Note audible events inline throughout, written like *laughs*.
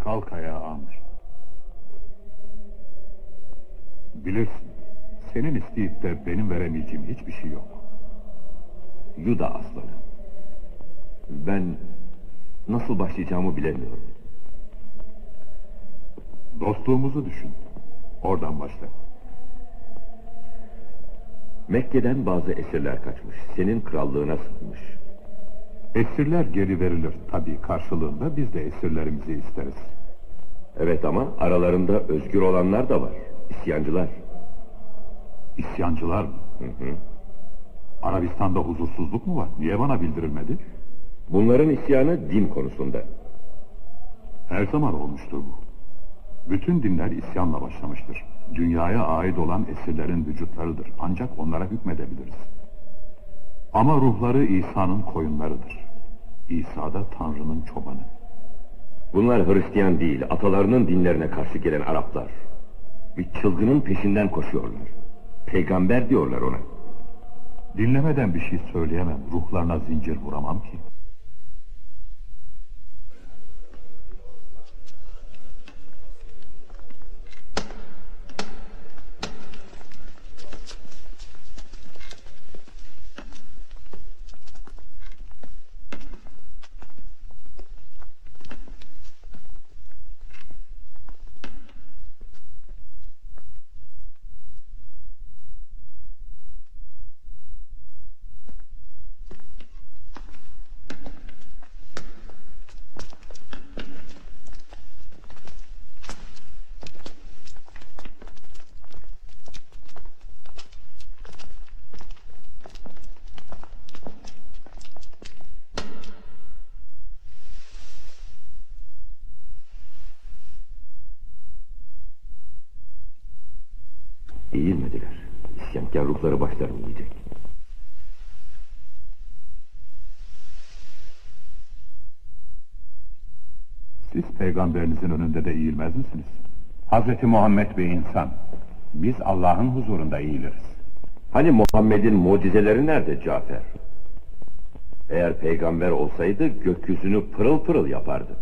Kalk ayağa Amir. Bilirsin, senin isteyip de benim veremeyeceğim hiçbir şey yok. Yuda aslanı. Ben nasıl başlayacağımı bilemiyorum. Dostluğumuzu düşün. Oradan başla. Mekke'den bazı esirler kaçmış. Senin krallığına sığınmış. Esirler geri verilir. Tabii karşılığında biz de esirlerimizi isteriz. Evet ama aralarında özgür olanlar da var. İsyancılar. İsyancılar mı? Hı hı. Arabistan'da huzursuzluk mu var? Niye bana bildirilmedi? Bunların isyanı din konusunda. Her zaman olmuştur bu. Bütün dinler isyanla başlamıştır. Dünyaya ait olan esirlerin vücutlarıdır. Ancak onlara hükmedebiliriz. Ama ruhları İsa'nın koyunlarıdır. İsa da Tanrı'nın çobanı. Bunlar Hristiyan değil, atalarının dinlerine karşı gelen Araplar. Bir çılgının peşinden koşuyorlar. Peygamber diyorlar ona. Dinlemeden bir şey söyleyemem. Ruhlarına zincir vuramam ki. Eğilmediler. İsyankar ruhları başlarını yiyecek. Siz peygamberinizin önünde de eğilmez misiniz? Hazreti Muhammed bir insan. Biz Allah'ın huzurunda eğiliriz. Hani Muhammed'in mucizeleri nerede Cafer? Eğer peygamber olsaydı gökyüzünü pırıl pırıl yapardı.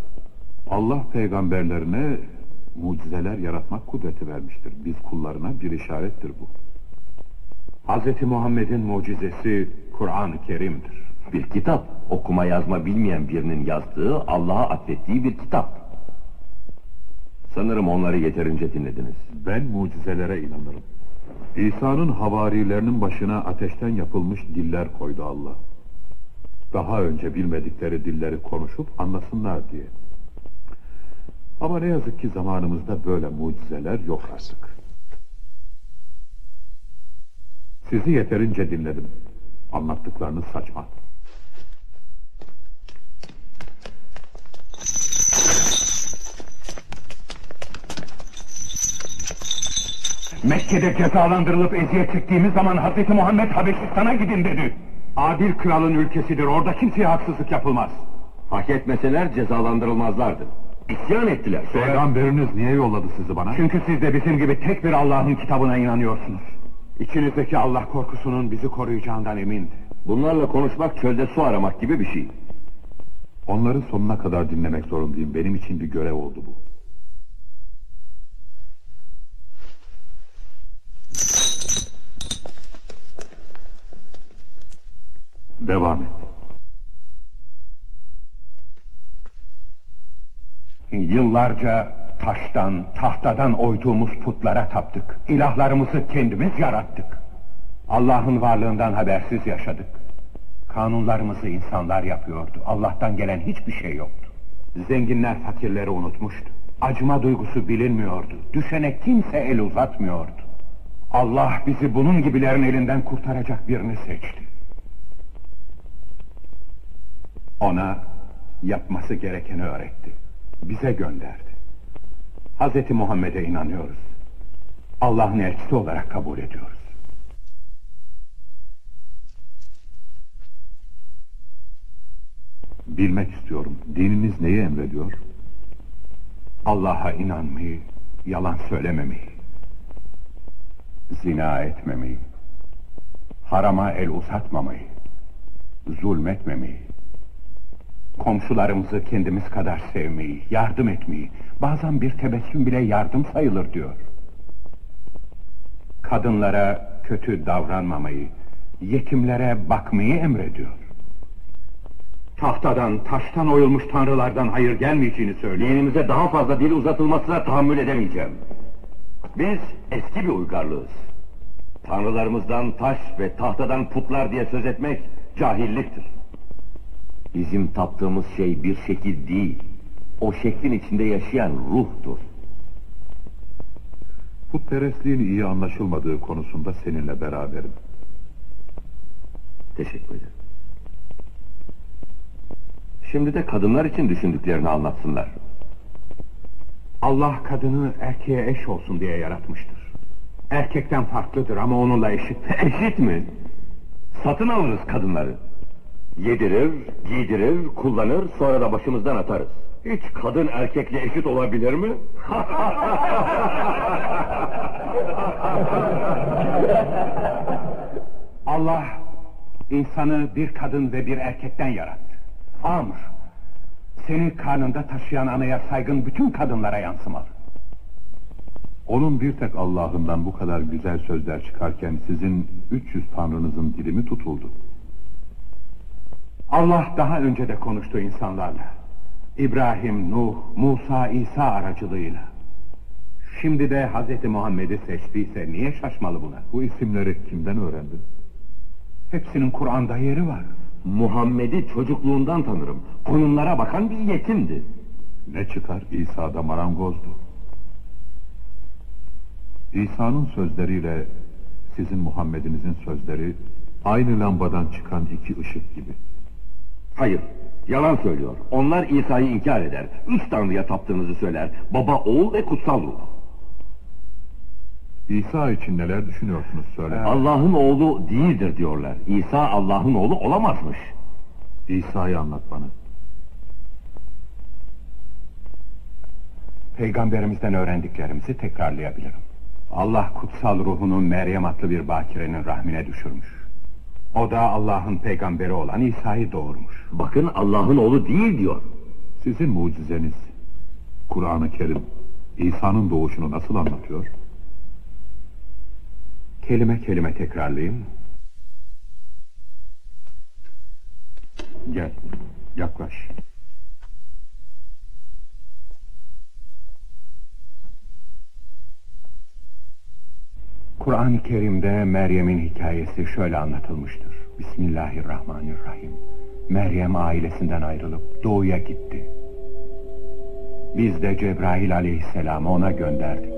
Allah peygamberlerine mucizeler yaratmak kudreti vermiştir. Biz kullarına bir işarettir bu. Hazreti Muhammed'in mucizesi Kur'an-ı Kerim'dir. Bir kitap, okuma yazma bilmeyen birinin yazdığı, Allah'a atfettiği bir kitap. Sanırım onları yeterince dinlediniz. Ben mucizelere inanırım. İsa'nın havarilerinin başına ateşten yapılmış diller koydu Allah. Daha önce bilmedikleri dilleri konuşup anlasınlar diye. Ama ne yazık ki zamanımızda böyle mucizeler yok artık. Sizi yeterince dinledim. Anlattıklarınız saçma. Mekke'de cezalandırılıp eziyet çektiğimiz zaman Hazreti Muhammed Habeşistan'a gidin dedi. Adil kralın ülkesidir. Orada kimseye haksızlık yapılmaz. Hak etmeseler cezalandırılmazlardı. İsyan ettiler. Sonra... Peygamberiniz niye yolladı sizi bana? Çünkü siz de bizim gibi tek bir Allah'ın kitabına inanıyorsunuz. İçinizdeki Allah korkusunun bizi koruyacağından emindi. Bunlarla konuşmak çölde su aramak gibi bir şey. Onları sonuna kadar dinlemek zorundayım. Benim için bir görev oldu bu. Devam et. Yıllarca taştan, tahtadan oyduğumuz putlara taptık. İlahlarımızı kendimiz yarattık. Allah'ın varlığından habersiz yaşadık. Kanunlarımızı insanlar yapıyordu. Allah'tan gelen hiçbir şey yoktu. Zenginler fakirleri unutmuştu. Acıma duygusu bilinmiyordu. Düşene kimse el uzatmıyordu. Allah bizi bunun gibilerin elinden kurtaracak birini seçti. Ona yapması gerekeni öğretti. Bize gönderdi. Hazreti Muhammed'e inanıyoruz. Allah'ın elçisi olarak kabul ediyoruz. Bilmek istiyorum. Dininiz neyi emrediyor? Allah'a inanmayı, yalan söylememeyi, zina etmemeyi, harama el uzatmamayı, zulmetmemeyi, Komşularımızı kendimiz kadar sevmeyi, yardım etmeyi, bazen bir tebessüm bile yardım sayılır diyor. Kadınlara kötü davranmamayı, yetimlere bakmayı emrediyor. Tahtadan, taştan oyulmuş tanrılardan hayır gelmeyeceğini söylüyor. Dinimize daha fazla dil uzatılmasına tahammül edemeyeceğim. Biz eski bir uygarlığız. Tanrılarımızdan taş ve tahtadan putlar diye söz etmek cahilliktir. Bizim taptığımız şey bir şekil değil, o şeklin içinde yaşayan ruhtur. Putperestliğin iyi anlaşılmadığı konusunda seninle beraberim. Teşekkür ederim. Şimdi de kadınlar için düşündüklerini anlatsınlar. Allah kadını erkeğe eş olsun diye yaratmıştır. Erkekten farklıdır ama onunla eşit. Eşit mi? Satın alırız kadınları. Yedirir, giydirir, kullanır, sonra da başımızdan atarız. Hiç kadın erkekle eşit olabilir mi? *laughs* Allah insanı bir kadın ve bir erkekten yarattı. Amr, seni karnında taşıyan anaya saygın bütün kadınlara yansımalı. Onun bir tek Allah'ından bu kadar güzel sözler çıkarken sizin 300 tanrınızın dili mi tutuldu? Allah daha önce de konuştu insanlarla. İbrahim, Nuh, Musa, İsa aracılığıyla. Şimdi de Hazreti Muhammed'i seçtiyse niye şaşmalı buna? Bu isimleri kimden öğrendin? Hepsinin Kur'an'da yeri var. Muhammed'i çocukluğundan tanırım. Koyunlara bakan bir yetimdi. Ne çıkar İsa da marangozdu. İsa'nın sözleriyle sizin Muhammed'inizin sözleri aynı lambadan çıkan iki ışık gibi. Hayır, yalan söylüyor. Onlar İsa'yı inkar eder. Üç tanrıya taptığınızı söyler. Baba, oğul ve kutsal ruh. İsa için neler düşünüyorsunuz söyle. Allah'ın oğlu değildir diyorlar. İsa Allah'ın oğlu olamazmış. İsa'yı anlat bana. Peygamberimizden öğrendiklerimizi tekrarlayabilirim. Allah kutsal ruhunu Meryem adlı bir bakirenin rahmine düşürmüş. O da Allah'ın peygamberi olan İsa'yı doğurmuş. Bakın Allah'ın oğlu değil diyor. Sizin mucizeniz Kur'an-ı Kerim İsa'nın doğuşunu nasıl anlatıyor? Kelime kelime tekrarlayayım. Gel, yaklaş. Kur'an-ı Kerim'de Meryem'in hikayesi şöyle anlatılmıştır. Bismillahirrahmanirrahim. Meryem ailesinden ayrılıp doğuya gitti. Biz de Cebrail aleyhisselamı ona gönderdik.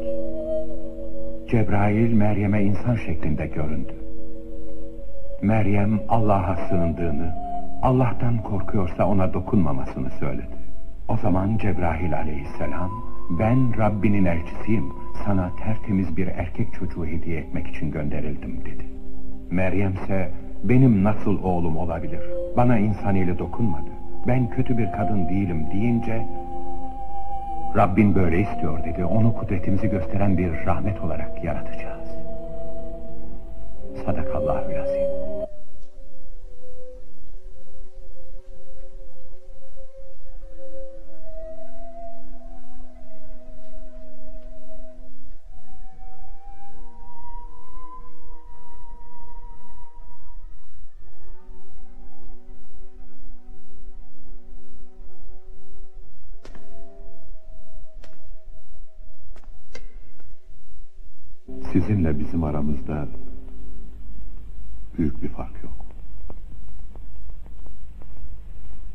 Cebrail Meryem'e insan şeklinde göründü. Meryem Allah'a sığındığını, Allah'tan korkuyorsa ona dokunmamasını söyledi. O zaman Cebrail aleyhisselam, ben Rabbinin elçisiyim, sana tertemiz bir erkek çocuğu hediye etmek için gönderildim dedi. Meryem ise, benim nasıl oğlum olabilir, bana insan eli dokunmadı, ben kötü bir kadın değilim deyince, Rabbin böyle istiyor dedi, onu kudretimizi gösteren bir rahmet olarak yaratacağız. Sadakallahü Sizinle bizim aramızda büyük bir fark yok.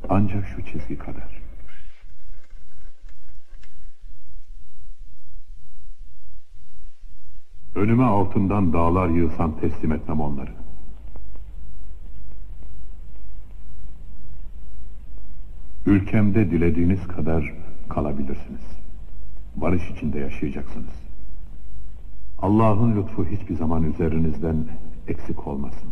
Ancak şu çizgi kadar. Önüme altından dağlar yığsam teslim etmem onları. Ülkemde dilediğiniz kadar kalabilirsiniz. Barış içinde yaşayacaksınız. Allah'ın lütfu hiçbir zaman üzerinizden eksik olmasın.